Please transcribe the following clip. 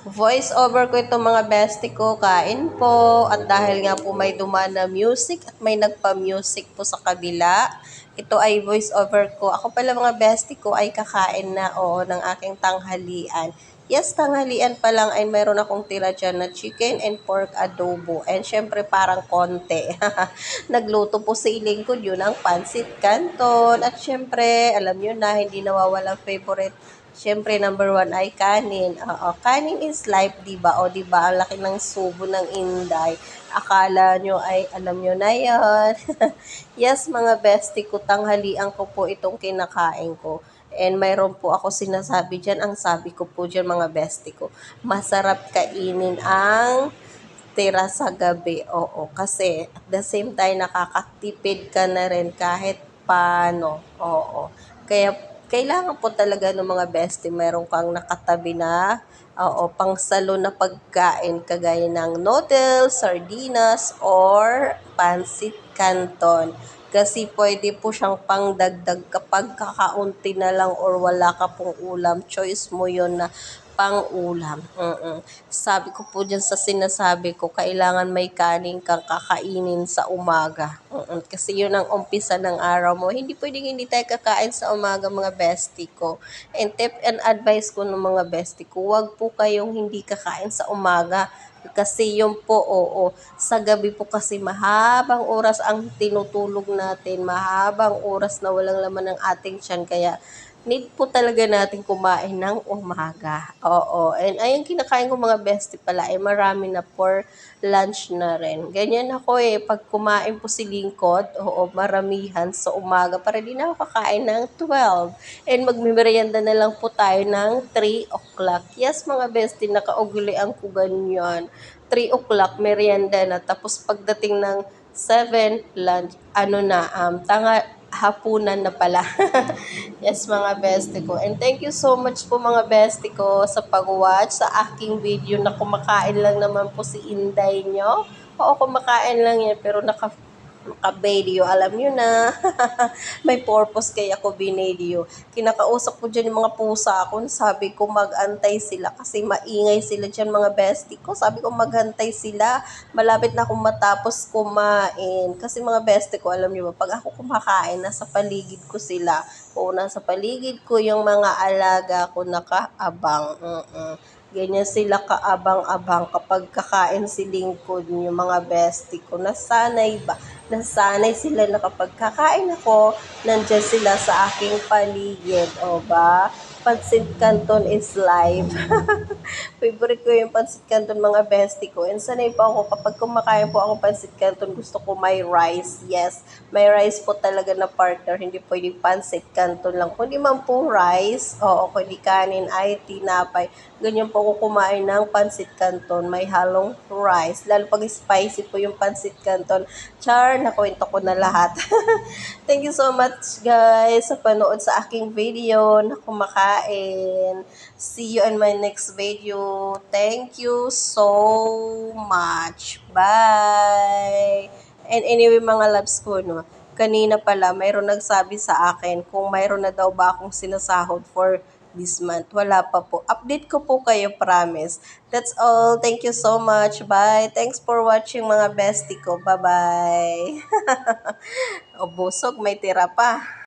Voice over ko itong mga bestie ko, kain po. At dahil nga po may dumaan na music at may nagpa-music po sa kabila, ito ay voice over ko. Ako pala mga bestie ko ay kakain na oo ng aking tanghalian. Yes, tanghalian pa lang ay meron akong tira dyan na chicken and pork adobo. And syempre parang konti. Nagluto po si lingkod yun ang pansit canton. At syempre, alam nyo na, hindi nawawalang favorite Siyempre, number one ay kanin. Oo, kanin is life, di ba? O, di ba? Ang laki ng subo ng Inday. Akala nyo ay alam nyo na yan. yes, mga bestie ko, tanghalian ko po itong kinakain ko. And mayroon po ako sinasabi dyan. Ang sabi ko po dyan, mga bestie ko, masarap kainin ang tira sa gabi. Oo, kasi at the same time, nakakatipid ka na rin kahit paano. Oo. Kaya kailangan po talaga ng mga bestie, meron kang nakatabi na oo, pangsalo na pagkain kagaya ng noodles, sardinas, or pansit canton. Kasi pwede po siyang pangdagdag kapag kakaunti na lang or wala ka pong ulam. Choice mo yon na pang ulam. Mm-mm. Sabi ko po dyan sa sinasabi ko, kailangan may kanin kang kakainin sa umaga. Mm-mm. Kasi yun ang umpisa ng araw mo. Hindi pwedeng hindi tayo kakain sa umaga mga bestie ko. And tip and advice ko ng mga bestie ko, huwag po kayong hindi kakain sa umaga. Kasi yun po, oo, sa gabi po kasi mahabang oras ang tinutulog natin, mahabang oras na walang laman ng ating tiyan. Kaya need po talaga natin kumain ng umaga. Oo. And ayun, kinakain ko mga bestie pala, ay marami na for lunch na rin. Ganyan ako eh, pag kumain po si lingkod, oo, maramihan sa umaga, para di na ako kakain ng 12. And magmimerienda na lang po tayo ng 3 o'clock. Yes, mga bestie, nakaugulian ko ganyan. 3 o'clock, merienda na. Tapos pagdating ng 7, lunch, ano na, um, tanga, hapunan na pala. yes, mga bestie ko. And thank you so much po mga bestie ko sa pag-watch sa aking video na kumakain lang naman po si Inday nyo. Oo, kumakain lang yan, pero naka naka-video, alam nyo na. May purpose kaya ako binideo. Kinakausap ko dyan yung mga pusa ko. Sabi ko magantay sila kasi maingay sila dyan mga bestie ko. Sabi ko maghantay sila. Malapit na akong matapos kumain. Kasi mga bestie ko, alam nyo ba, pag ako kumakain, nasa paligid ko sila. O nasa paligid ko yung mga alaga ko nakaabang. Mm-mm. Ganyan sila kaabang-abang kapag kakain si lingkod yung mga bestie ko. Nasanay ba? Nasanay sila na kapag kakain ako, nandyan sila sa aking paligid. O ba? Pansit Canton is live. Favorite ko yung Pansit Canton mga bestie ko. And sanay pa ako kapag kumakain po ako Pansit Canton, gusto ko may rice. Yes, may rice po talaga na partner. Hindi pwedeng Pansit Canton lang. Kundi man po rice, oo, kundi kanin ay tinapay. Ganyan po ako kumain ng Pansit Canton. May halong rice. Lalo pag spicy po yung Pansit Canton. Char, nakwento ko na lahat. Thank you so much guys sa panood sa aking video na kumakain. See you in my next video. Thank you so much. Bye! And anyway mga loves ko, no, kanina pala mayroon nagsabi sa akin kung mayroon na daw ba akong sinasahod for this month. Wala pa po. Update ko po kayo, promise. That's all. Thank you so much. Bye. Thanks for watching mga bestie ko. Bye-bye. o busog, may tira pa.